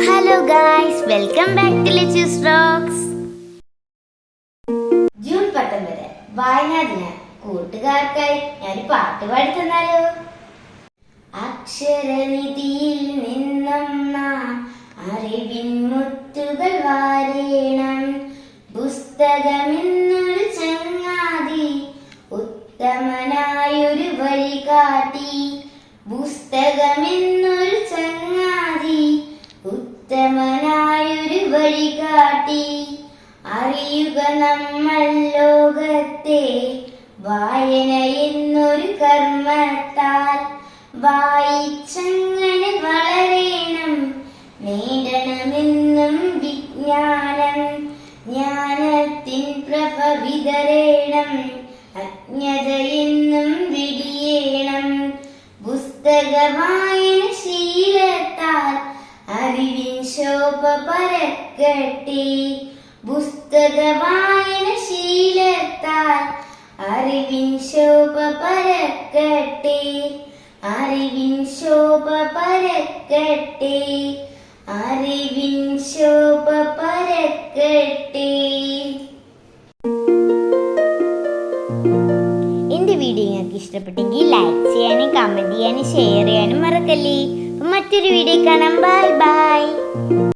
Hello guys welcome back to Lichu's rocks June പത്തൊമ്പത് വായനാ ദിനം കൂട്ടുകാർക്കായി ഞാൻ പാട്ട് പാടി തന്നാലോ അക്ഷരനിധിയിൽ നിന്നും നാം അറിവിൻ മുത്തുകൾ വാരേണം. പുസ്തകമെന്നൊരു ചങ്ങാതി ഉത്തമനായൊരു വഴി കാട്ടി പുസ്തകമെന്നൊരു ഉത്തമനായൊരു വഴി കാട്ടി അറിയുക നമ്മൾ ലോകത്തെ. വായന എന്നൊരു കർമ്മത്താൽ. വായിച്ചങ്ങനെ വളരേണം. നേടണമെന്നും വിജ്ഞാനം. ജ്ഞാനത്തിൻ പ്രഭ വിതരേണം. അജ്ഞതയെന്നും വിടിയേണം. പുസ്തക വായന ശീലത്താൽ ശോഭ പരക്കട്ടെ പുസ്തക വായന ശീലത്താൽ അറിവിൻ ശോഭ പരക്കട്ടെ അറിവിൻ ശോഭ പരക്കട്ടെ അറിവിൻ ശോഭ പരക്കട്ടെ എന്റെ വീഡിയോ നിങ്ങൾക്ക് ഇഷ്ടപ്പെട്ടെങ്കിൽ ലൈക്ക് ചെയ്യാനും കമന്റ് ചെയ്യാനും ഷെയർ ചെയ്യാനും മറക്കല്ലേ. മറ്റൊരു വീഡിയോ കാണാം. Bye bye